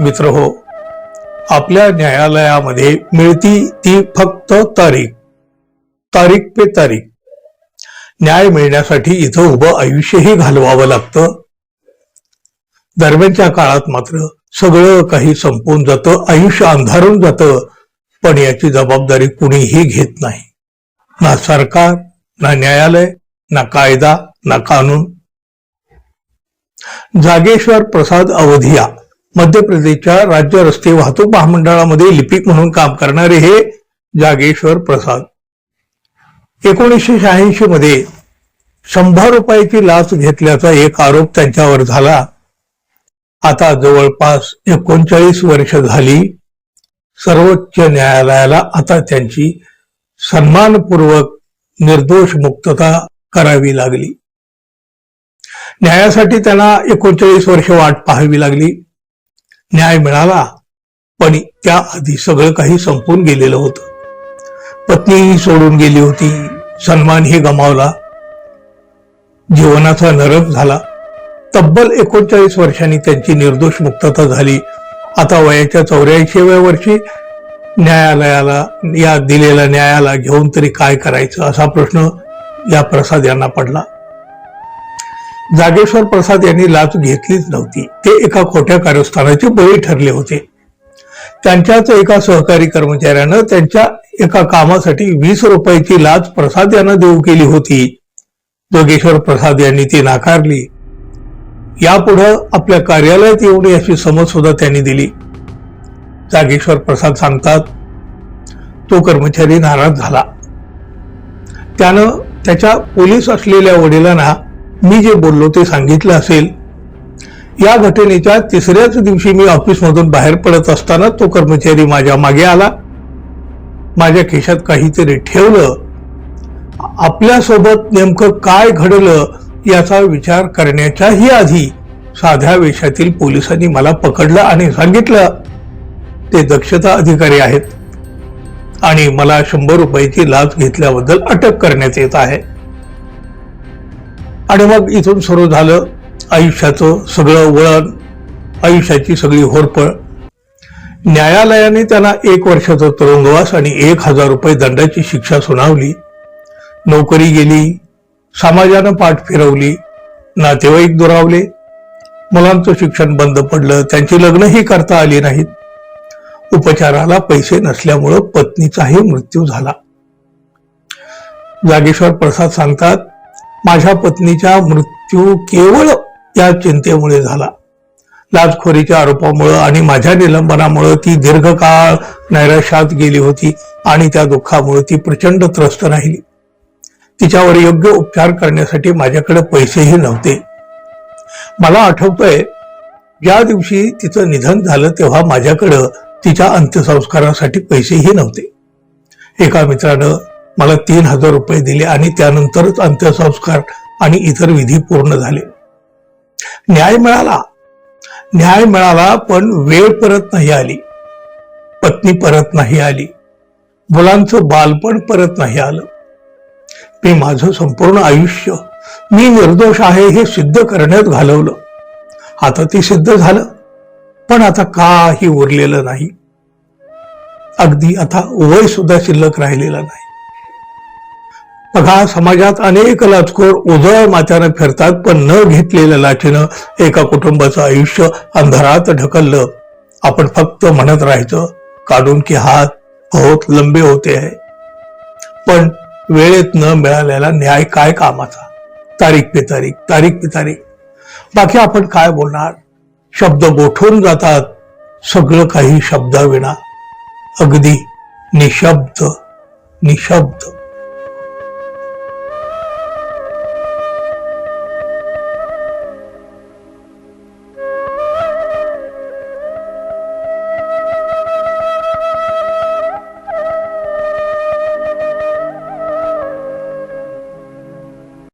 मित्र हो आपल्या न्यायालयामध्ये मिळती ती फक्त तारीख तारीख पे तारीख. न्याय मिळण्यासाठी इथं उभं आयुष्यही घालवावं लागतं. दरम्यानच्या काळात मात्र सगळं काही संपून जातं आयुष्य अंधारून जातं पण याची जबाबदारी कुणीही घेत नाही. ना सरकार ना न्यायालय ना कायदा ना कानून. जागेश्वर प्रसाद अवधिया मध्य प्रदेशच्या राज्य रस्ते वाहतूक महामंडळामध्ये लिपिक म्हणून काम करणारे हे जागेश्वर प्रसाद. एकोणीसशे शहाऐंशी मध्ये शंभर रुपयाची लाच घेतल्याचा एक आरोप त्यांच्यावर झाला. आता जवळपास एकोणचाळीस वर्ष झाली. सर्वोच्च न्यायालयाला आता त्यांची सन्मानपूर्वक निर्दोष मुक्तता करावी लागली. न्यायासाठी त्यांना एकोणचाळीस वर्ष वाट पाहावी लागली. न्याय मिळाला पण त्याआधी सगळं काही संपून गेलेलं होतं. पत्नीही सोडून गेली होती. सन्मानही गमावला. जीवनाचा नरक झाला. तब्बल एकोणचाळीस वर्षांनी त्यांची निर्दोष मुक्तता झाली. आता वयाच्या चौऱ्याऐंशीव्या वर्षी न्यायालयाला या दिलेल्या न्यायाला घेऊन तरी काय करायचं असा प्रश्न या प्रसाद यांना पडला. जागेश्वर प्रसाद यांनी लाच घेतलीच नव्हती. ते एका खोट्या कार्यस्थानाचे बळी ठरले होते. त्यांच्याच एका सहकारी कर्मचाऱ्यानं त्यांच्या एका कामासाठी वीस रुपयाची लाच प्रसाद यांना देऊ केली होती. जोगेश्वर प्रसाद यांनी ती नाकारली. यापुढं आपल्या कार्यालयात येऊ नये अशी समज सुद्धा त्यांनी दिली. जागेश्वर प्रसाद सांगतात तो कर्मचारी नाराज झाला. त्यानं त्याच्या पोलीस असलेल्या वडिलांना मी जे बोललो ते सांगितलं असेल. या घटनेच्या तिसऱ्याच दिवशी मी ऑफिसमधून बाहेर पडत असताना तो कर्मचारी माझ्या मागे आला. माझ्या खिशात काहीतरी ठेवलं. आपल्यासोबत नेमकं काय घडलं याचा विचार करण्याच्याही आधी साध्या वेशातील पोलिसांनी मला पकडलं आणि सांगितलं ते दक्षता अधिकारी आहेत आणि मला शंभर रुपयाची लाच घेतल्याबद्दल अटक करण्यात येत आहे. आणि मग इथून सुरू झालं आयुष्याचं सगळं वळण आयुष्याची सगळी होरपळ. न्यायालयाने त्यांना एक वर्षाचा तुरुंगवास आणि एक हजार रुपये दंडाची शिक्षा सुनावली. नोकरी गेली समाजानं पाठ फिरवली नातेवाईक दुरावले. मुलांचं शिक्षण बंद पडलं त्यांची लग्नही करता आली नाहीत. उपचाराला पैसे नसल्यामुळं पत्नीचाही मृत्यू झाला. जागेश्वर प्रसाद सांगतात माझ्या पत्नीचा मृत्यू केवळ या चिंतेमुळे झाला. लाचखोरीच्या आरोपामुळं आणि माझ्या निलंबनामुळं ती दीर्घकाळ नैराश्यात गेली होती आणि त्या दुःखामुळे ती प्रचंड त्रस्त राहिली. तिच्यावर योग्य उपचार करण्यासाठी माझ्याकडे पैसेही नव्हते. मला आठवतंय ज्या दिवशी तिचं निधन झालं तेव्हा माझ्याकडं तिच्या अंत्यसंस्कारासाठी पैसेही नव्हते. एका मित्रानं मला तीन हजार रुपये दिले आणि त्यानंतरच अंत्यसंस्कार आणि इतर विधी पूर्ण झाले. न्याय मिळाला. न्याय मिळाला पण वेळ परत नाही आली. पत्नी परत नाही आली. मुलांचं बालपण परत नाही आलं. मी माझं संपूर्ण आयुष्य मी निर्दोष आहे हे सिद्ध करण्यात घालवलं. आता ते सिद्ध झालं पण आता काही उरलेलं नाही. अगदी आता वय सुद्धा शिल्लक राहिलेला नाही. बघा समाजात अनेक लाचखोर उजळ माथ्यानं फिरतात पण न घेतलेल्या लाचीनं एका कुटुंबाचं आयुष्य अंधारात ढकललं. आपण फक्त म्हणत राहायचं काढून की हात बहुत लंबे होते आहे पण वेळेत न मिळालेला न्याय काय कामाचा? तारीख पे तारीख तारीख पे तारीख. बाकी आपण काय बोलणार? शब्द गोठून जातात सगळं काही शब्दाविना अगदी निशब्द निशब्द.